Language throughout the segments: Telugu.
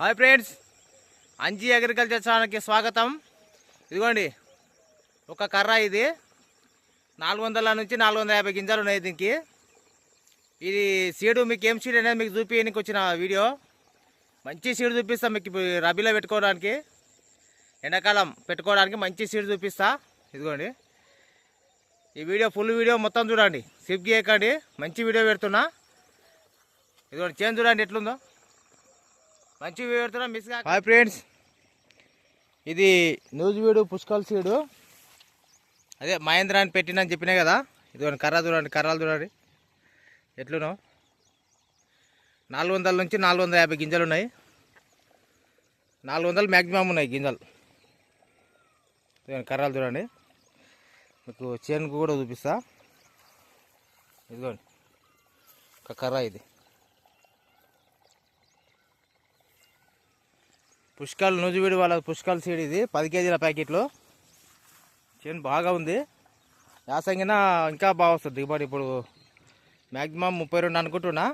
హాయ్ ఫ్రెండ్స్ అంజీ అగ్రికల్చర్ ఛానల్కి స్వాగతం. ఇదిగోండి ఒక కర్ర ఇది. నాలుగు వందల నుంచి నాలుగు వందల యాభై గింజలు ఉన్నాయి దీనికి. ఇది సీడు మీకు ఏం సీడ్ అనేది మీకు చూపించడానికి వచ్చిన వీడియో. మంచి సీడ్ చూపిస్తాను మీకు రబీలో పెట్టుకోవడానికి. ఎండాకాలం పెట్టుకోవడానికి మంచి సీడ్ చూపిస్తా. ఇదిగోండి ఈ వీడియో ఫుల్ వీడియో మొత్తం చూడండి. స్కిప్ చేయకండి మంచి వీడియో పెడుతున్నా. ఇదిగోండి చేంజ్ చూడండి ఎట్లుందో. మంచి వీడియో మిస్ హాయ్ ఫ్రెండ్స్ ఇది నూజివీడు పుష్కల్ సీడు. అదే మహేంద్ర అని పెట్టినని చెప్పినా కదా? ఇదిగోండి కర్ర చూడండి కర్రలు చూడండి. ఎట్లునో నాలుగు వందల నుంచి నాలుగు వందల యాభై గింజలు ఉన్నాయి. నాలుగు వందలు మ్యాక్సిమం ఉన్నాయి గింజలు. ఇదిగోండి కర్రలు చూడండి. మీకు చేనుకు కూడా చూపిస్తా. ఇదిగోండి ఒక కర్ర ఇది. పుష్కల్ నూజివీడి వాళ్ళ పుష్కల్ సీడ్ ఇది పది కేజీల ప్యాకెట్లో. చేను బాగా ఉంది. యాసంగిన ఇంకా బాగా వస్తుంది దిగుబడి. ఇప్పుడు మ్యాక్సిమం ముప్పై రెండు అనుకుంటున్నా.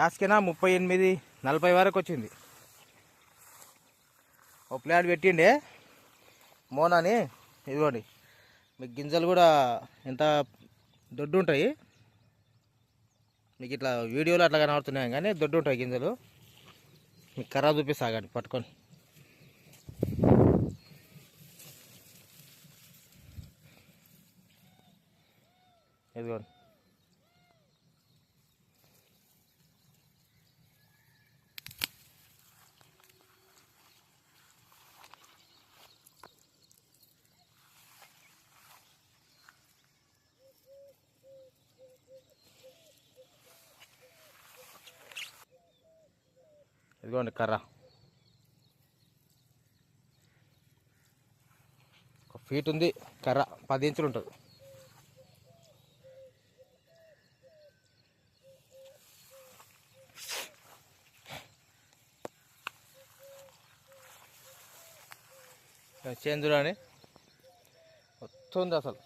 యాసకినా ముప్పై ఎనిమిది నలభై వరకు వచ్చింది. ఓ ప్లాట్ పెట్టిండే మోనాని. ఇదిగోండి మీకు గింజలు కూడా ఎంత దొడ్డు ఉంటాయి మీకు ఇట్లా వీడియోలో అట్లా కనబడుతున్నాయి కానీ దొడ్డు ఉంటాయి గింజలు. మీకు కర్ర చూపిస్తాగండి పట్టుకొని. ఇదిగోండి. ఇదిగోండి కర్ర. ఒక ఫీట్ ఉంది కర్ర పది ఇంచులు ఉంటుంది. చేంజ్ చూడండి. మొత్తం ఉంది అసలు.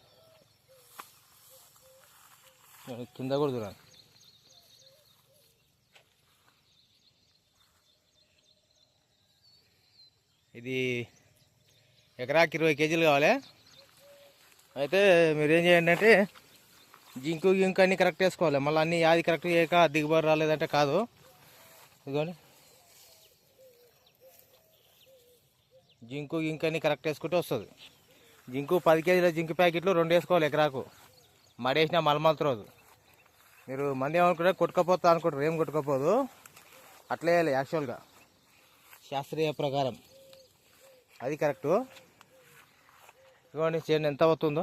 కింద కూడా చూడండి. ఇది ఎకరాకి ఇరవై కేజీలు కావాలి. అయితే మీరు ఏం చేయండి అంటే జింకు గింకు అన్నీ కరెక్ట్ వేసుకోవాలి మళ్ళీ అన్నీ యాది కరెక్ట్ చేయక దిగుబడి రాలేదంటే కాదు. ఇదిగోండి. జింకు గింకు అన్నీ కరెక్ట్ వేసుకుంటే వస్తుంది. జింకు పది కేజీల జింకు ప్యాకెట్లు రెండు వేసుకోవాలి ఎకరాకు. మడేసిన రోజు మీరు మంది ఏమనుకుంటే కొట్టుకపోతా అనుకుంటారు. ఏం కొట్టుకోపోదు. అట్లే వేయాలి యాక్చువల్గా శాస్త్రీయ ప్రకారం. అది కరెక్టు. ఇవ్వండి చేను ఎంత అవుతుందో.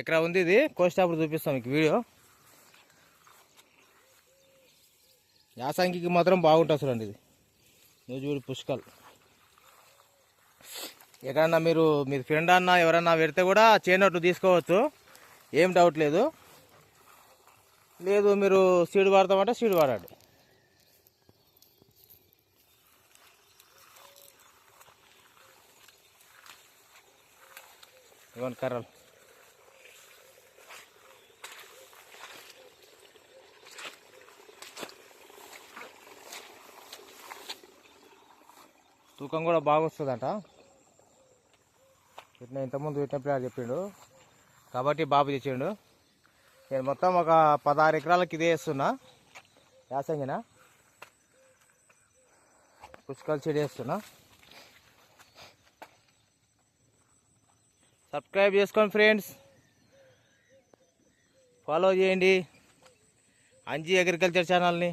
ఎక్కడ ఉంది ఇది. కోసేటప్పుడు చూపిస్తాం మీకు వీడియో. యాసంగికి మాత్రం బాగుంటుంది చూడండి ఇది. నూజివీడి పుష్కల్. ఎక్కడన్నా మీరు మీ ఫ్రెండ్ అన్న ఎవరన్నా పెడితే కూడా చేనట్టు తీసుకోవచ్చు. ఏం డౌట్ లేదు. లేదు మీరు సీడ్ వాడతామంటే సీడ్ వాడండి. ఇవ్వండి కర్రలు తూకం కూడా బాగా వస్తుందంట. పెట్టిన ఇంతకుముందు పెట్టినప్పుడు అని చెప్పిండు. కాబట్టి బాబు తెచ్చిండు. నేను మొత్తం ఒక పదహారు ఎకరాలకి ఇదే వేస్తున్నా యాసంగిన? పుష్కలు చెడి వేస్తున్నా సబ్స్క్రైబ్ చేసుకోండి ఫ్రెండ్స్. ఫాలో చేయండి. అంజీ అగ్రికల్చర్ ఛానల్ని.